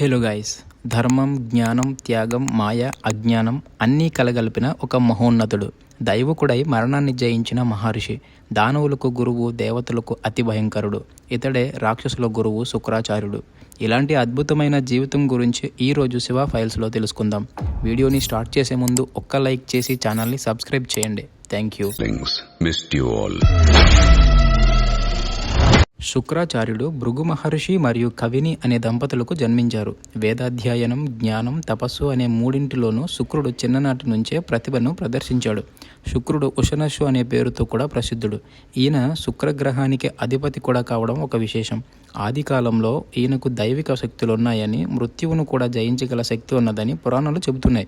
Hello guys ధర్మం జ్ఞానం త్యాగం మాయ అజ్ఞానం అన్నీ కలగలిపిన ఒక మహోన్నతుడు. దైవకుడై మరణాన్ని జయించిన మహర్షి దానవులకు గురువు దేవతలకు అతి భయంకరుడు. ఇతడే రాక్షసుల గురువు శుక్రాచార్యుడు. ఇలాంటి అద్భుతమైన జీవితం గురించి ఈరోజు శివ ఫైల్స్లో తెలుసుకుందాం. వీడియోని స్టార్ట్ చేసే ముందు ఒక్క లైక్ చేసి ఛానల్ని సబ్స్క్రైబ్ చేయండి. Thank you. శుక్రాచార్యుడు భృగు మహర్షి మరియు కవిని అనే దంపతులకు జన్మించారు. వేదాధ్యయనం జ్ఞానం తపస్సు అనే మూడింటిలోనూ శుక్రుడు చిన్ననాటి నుంచే ప్రతిభను ప్రదర్శించాడు. శుక్రుడు ఉషనస్సు అనే పేరుతో కూడా ప్రసిద్ధుడు. ఈయన శుక్రగ్రహానికి అధిపతి కూడా కావడం ఒక విశేషం. ఆది కాలంలో ఈయనకు దైవిక శక్తులున్నాయని మృత్యువును కూడా జయించగల శక్తి ఉన్నదని పురాణాలు చెబుతున్నాయి.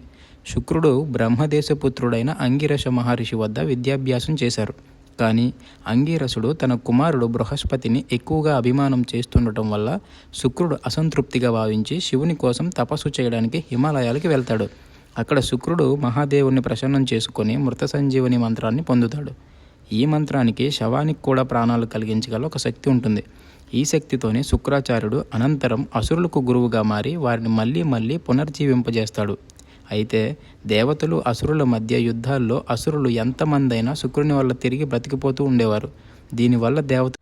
శుక్రుడు బ్రహ్మదేశపుత్రుడైన అంగిరస మహర్షి వద్ద విద్యాభ్యాసం చేశారు. కానీ అంగీరసుడు తన కుమారుడు బృహస్పతిని ఎక్కువగా అభిమానం చేస్తుండటం వల్ల శుక్రుడు అసంతృప్తిగా భావించి శివుని కోసం తపస్సు చేయడానికి హిమాలయాలకి వెళ్తాడు. అక్కడ శుక్రుడు మహాదేవుని ప్రసన్నం చేసుకొని మృత సంజీవని మంత్రాన్ని పొందుతాడు. ఈ మంత్రానికి శవానికి కూడా ప్రాణాలు కలిగించగల ఒక శక్తి ఉంటుంది. ఈ శక్తితోనే శుక్రాచార్యుడు అనంతరం అసురులకు గురువుగా మారి వారిని మళ్ళీ మళ్ళీ పునర్జీవింపజేస్తాడు. అయితే దేవతలు అసురుల మధ్య యుద్ధాల్లో అసురులు ఎంతమందైనా శుక్రుని వల్ల తిరిగి బ్రతికిపోతూ ఉండేవారు. దీనివల్ల దేవత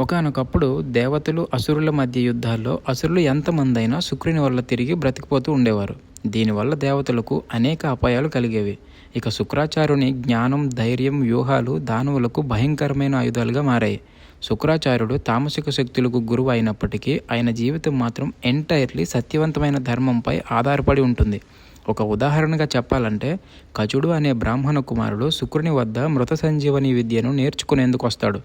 ఒకనొకప్పుడు దేవతలు అసురుల మధ్య యుద్ధాల్లో అసురులు ఎంతమందైనా శుక్రుని వల్ల తిరిగి బ్రతికిపోతూ ఉండేవారు. దీనివల్ల దేవతలకు అనేక అపాయాలు కలిగేవి. ఇక శుక్రాచార్యుని జ్ఞానం ధైర్యం వ్యూహాలు దానవులకు భయంకరమైన ఆయుధాలుగా మారాయి. శుక్రాచార్యుడు తామసిక శక్తులకు గురువు అయినప్పటికీ ఆయన జీవితం మాత్రం ఎంటైర్లీ సత్యవంతమైన ధర్మంపై ఆధారపడి ఉంటుంది. ఒక ఉదాహరణగా చెప్పాలంటే కచుడు అనే బ్రాహ్మణ కుమారుడు శుక్రుని వద్ద మృత సంజీవని విద్యను నేర్చుకునేందుకు వస్తాడు.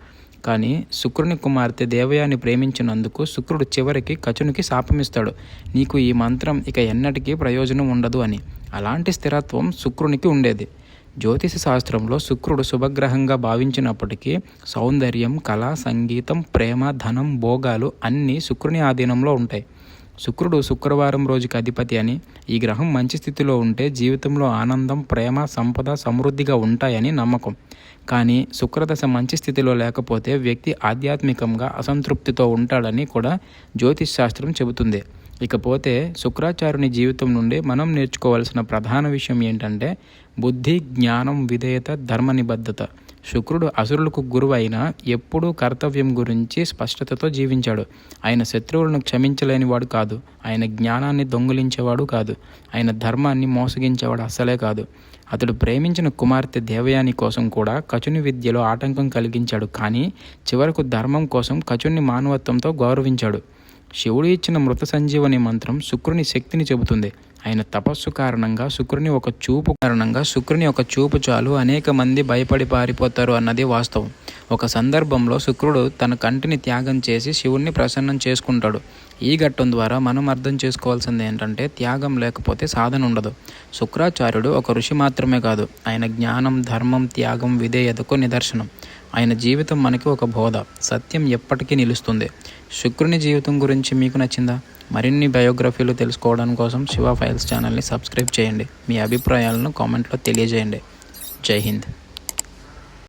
కానీ శుక్రుని కుమార్తె దేవయాని ప్రేమించినందుకు శుక్రుడు చివరికి కచునికి శాపమిస్తాడు. నీకు ఈ మంత్రం ఇక ఎన్నటికీ ప్రయోజనం ఉండదు అని. అలాంటి స్థిరత్వం శుక్రునికి ఉండేది. జ్యోతిష శాస్త్రంలో శుక్రుడు శుభగ్రహంగా భావించినప్పటికీ సౌందర్యం కళ సంగీతం ప్రేమ ధనం భోగాలు అన్నీ శుక్రుని ఆధీనంలో ఉంటాయి. శుక్రుడు శుక్రవారం రోజుకి అధిపతి అని ఈ గ్రహం మంచి స్థితిలో ఉంటే జీవితంలో ఆనందం ప్రేమ సంపద సమృద్ధిగా ఉంటాయని నమ్మకం. కానీ శుక్రదశ మంచి స్థితిలో లేకపోతే వ్యక్తి ఆధ్యాత్మికంగా అసంతృప్తితో ఉంటాడని కూడా జ్యోతిష్ శాస్త్రం చెబుతుంది. ఇకపోతే శుక్రాచార్యుని జీవితం నుండి మనం నేర్చుకోవాల్సిన ప్రధాన విషయం ఏంటంటే బుద్ధి జ్ఞానం విధేయత ధర్మ నిబద్ధత. శుక్రుడు అసురులకు గురువు అయినా ఎప్పుడూ కర్తవ్యం గురించి స్పష్టతతో జీవించాడు. ఆయన శత్రువులను క్షమించలేనివాడు కాదు. ఆయన జ్ఞానాన్ని దొంగిలించేవాడు కాదు. ఆయన ధర్మాన్ని మోసగించేవాడు అస్సలే కాదు. అతడు ప్రేమించిన కుమార్తె దేవయాని కోసం కూడా కచుని విద్యలో ఆటంకం కలిగించాడు. కానీ చివరకు ధర్మం కోసం కచుని మానవత్వంతో గౌరవించాడు. శివుడు ఇచ్చిన మృత సంజీవని మంత్రం శుక్రుని శక్తిని చెబుతుంది. ఆయన తపస్సు కారణంగా శుక్రుని ఒక చూపు కారణంగా శుక్రుని ఒక చూపు చాలు. అనేక మంది భయపడి పారిపోతారు అన్నది వాస్తవం. ఒక సందర్భంలో శుక్రుడు తన కంటిని త్యాగం చేసి శివుణ్ణి ప్రసన్నం చేసుకుంటాడు. ఈ ఘట్టం ద్వారా మనం అర్థం చేసుకోవాల్సింది ఏంటంటే త్యాగం లేకపోతే సాధన ఉండదు. శుక్రాచార్యుడు ఒక ఋషి మాత్రమే కాదు. ఆయన జ్ఞానం ధర్మం త్యాగం విధేయతకు నిదర్శనం. ఆయన జీవితం మనకి ఒక బోధ. సత్యం ఎప్పటికీ నిలుస్తుంది. శుక్రుని జీవితం గురించి మీకు నచ్చిందా? మరిన్ని బయోగ్రఫీలు తెలుసుకోవడం కోసం శివ ఫైల్స్ ఛానల్ని సబ్స్క్రైబ్ చేయండి. మీ అభిప్రాయాలను కామెంట్లో తెలియజేయండి. జై హింద్.